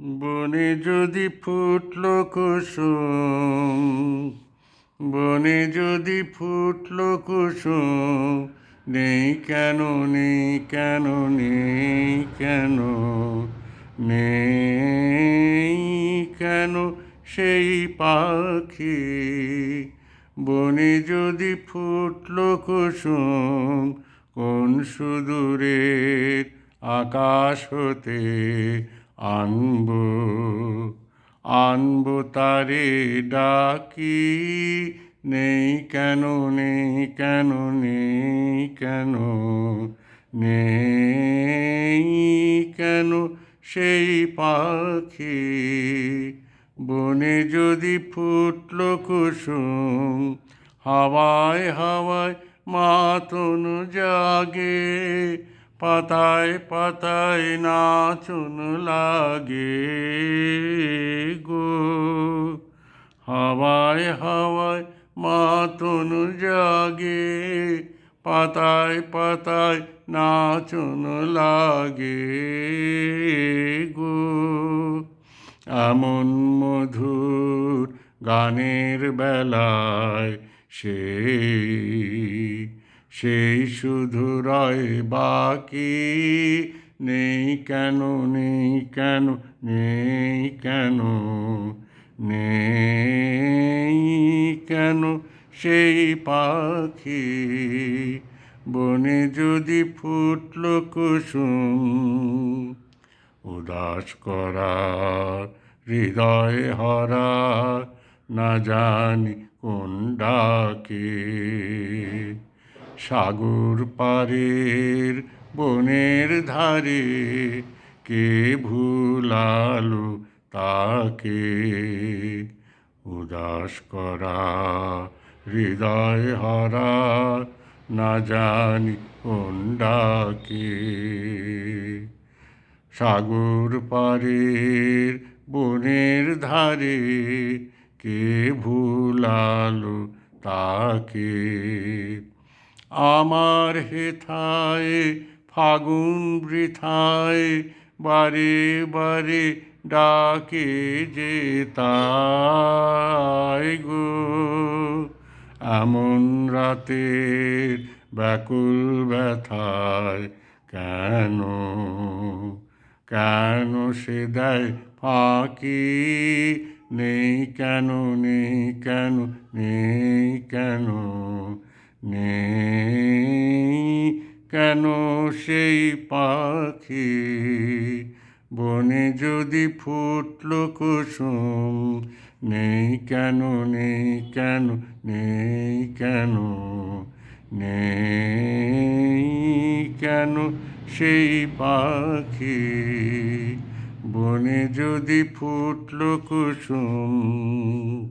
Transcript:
বনে যদি ফুটল কুসুম, বনে যদি ফুটল কুসুম, নেই কেন নেই কেন নেই কেন নেই কেন সেই পাখি? বনে যদি ফুটল কুসুম, কোন সুদূরের আকাশ হতে আনব আনব তারে ডাকি, নেই কেন নেই কেন নেই কেন নেই কেন সেই পাখি। বনে যদি ফুটল কুসুম, হাওয়ায় হাওয়ায় মাতন জাগে পাতায় পাতায় নাচন লাগে গো। হাওয়ায় হাওয়ায় মাতন জাগে, পাতায় পাতায় নাচন লাগে গো। এমন মধুর গানের বেলায় সেই সেই শুধু রয়, বাকি নেই কেন নেই কেন নেই কেন নেই কেন সেই পাখি? বনে যদি ফুটল কুসুম, উদাস করা হৃদয় হরা, না জানি কোন ডাকে। সাগর পারের বনের ধারে কে ভুলালো তাকে? উদাস করা হৃদয় হারা না জানি ডাকে সাগর পারের বনের ধারে কে ভুলালো তাকে? আমার হেথায় ফাগুন বৃথায়, বারে বারে ডাকে যে গো। এমন রাতের ব্যাকুল ব্যথায় কেন কেন সে দেয় ফাঁকি? নেই কেন নেই কেন নেই কেন নেই কেন সেই পাখি? বনে যদি ফুটল কুসুম, নেই কেন নেই কেন নেই কেন? নেই কেন সেই পাখি? বনে যদি ফুটল কুসুম